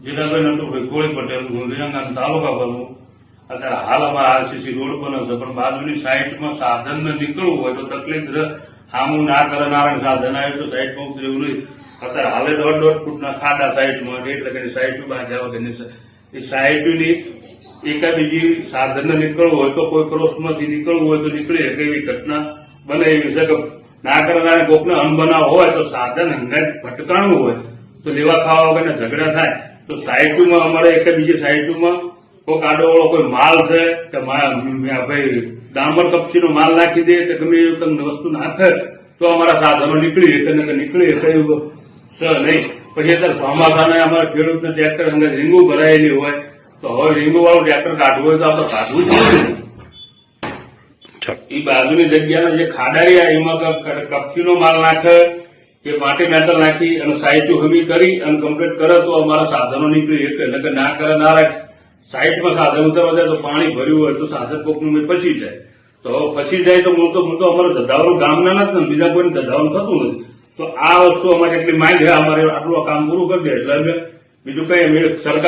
જીરાભાઈ હતું કોળી પટેલ વિરંગામ તાલુકા હું અત્યારે હાલમાં આરસીસી રોડ બન્યો છે પણ બાજુની સાઈડમાં સાધન ને નીકળવું હોય તો તકલીફ સામું ના ના નારાયણ સાધન આવે તો સાઈડમાં ઉતરેવું નહીં. અત્યારે હાલે દોઢ દોઢ ફૂટના ખાડા સાઈડમાં એટલે કે સાઈડ બાંધ્યા વગરની. એ સાઈડની એકા બીજી સાધન નીકળવું હોય તો કોઈ ક્રોસમાંથી નીકળવું હોય તો નીકળી શકે એવી ઘટના બને એવી છે કે ના કરનારા કોકને અનબનાવ હોય તો સાધન હંગાઈ ભટકાણવું હોય. તો લેવા ખાવા વગરને ઝઘડા થાય. તો સાઈટમાં અમારે એક બીજી સાઈટમાં કોઈ આડોવાળો કોઈ માલ છે કે ભાઈ ડામર કપચીનો માલ નાખી દે કે ગમે એવું વસ્તુ નાખે તો અમારા સાધનો નીકળી ને કે નીકળી કયું છે નહીં. પછી અત્યારે ચોમાસાને અમારા ખેડૂતને ટ્રેક્ટર અંદર રીંગું ભરાયેલી હોય તો હવે રીંગું વાળું ટ્રેક્ટર કાઢવું હોય તો આપણે કાઢવું જ પડે એ બાજુની જગ્યાના જે ખાડારી એમાં કપચીનો માલ નાખે કે માટી મેટર નાખી અને સાહિત્ય હમી કરી અને કમ્પ્લીટ કરે તો અમારા સાધનો નીકળી શકે. નકર ના કરે, ના રાખે. સાઈટમાં સાધન ઉતરવા જાય તો પાણી ભર્યું હોય તો સાધન કોકનું ફસી જાય. તો પછી જાય તો હું તો હું તો અમારે ધધાવરું ગામના નથી, બીજા કોઈને ધંધાવાનું થતું નથી. તો આ વસ્તુ અમારે એટલી માંગ છે, અમારે આટલું કામ પૂરું કરી દે. એટલે અમે બીજું કઈ સરકાર